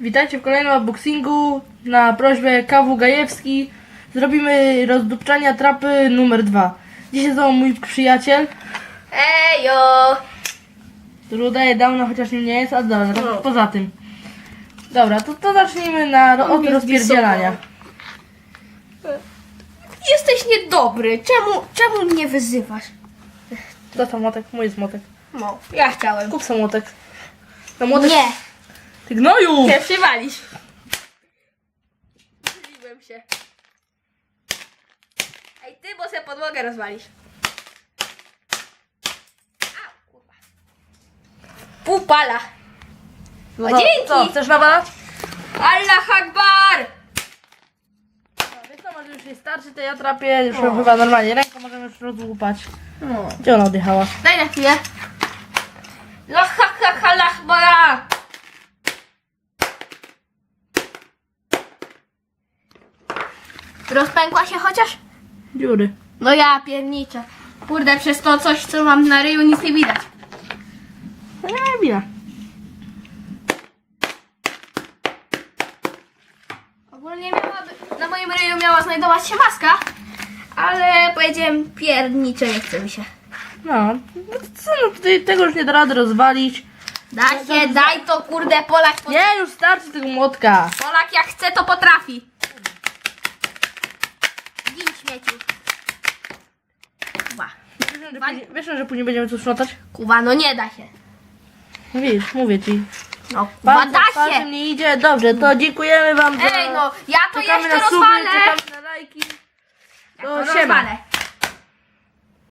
Witajcie w kolejnym unboxingu. Na prośbę KW Gajewski zrobimy rozdupczania trapy numer dwa. Dzisiaj są mój przyjaciel, Ejo! który udaje dawno, chociaż nim nie jest, a dobra, No. poza tym. Dobra, to, to zacznijmy na, od jest rozpierdzielania. Jesteś niedobry. Czemu, czemu mnie wyzywasz? To to młotek, mój jest młotek. No, ja chciałem. Kup sobie młotek. No młotek. Nie, Ty gnoju! nie przywalisz. Myliłem się. Ej, ty, bo se podłogę rozwalisz. Au, kurwa. Pół pala. No O, to- dzięki! Co, chcesz nawalać? Allah Akbar! Wiesz co, może już jej starczy tej atrapie, już ją chyba normalnie ręką możemy już rozłupać. No. Gdzie ona odjechała? Daj na chwilę. Rozpękła się chociaż? Dziury. No ja pierniczę. Kurde, przez to coś, co mam na ryju, nic nie widać. No nie wina. Ogólnie miałaby, na moim ryju miała znajdować się maska, ale powiedziałem pierniczę, nie chce mi się. No, no co, no tutaj tego już nie da rady rozwalić. Da się, daj to kurde, Polak, Nie, już starczy tego młotka. Polak jak chce, to potrafi. Śmieciu. Kuba. Wiesz, że później, wiesz, że później będziemy tu sprzątać? Kuba, no nie da się. No Widzisz, mówię ci. No, Kuba, da się. nie idzie. Dobrze, to dziękujemy wam za... Ej, no, ja to czekamy jeszcze na suby, rozwalę. czekamy na lajki. Ja to To siema. rozwalę.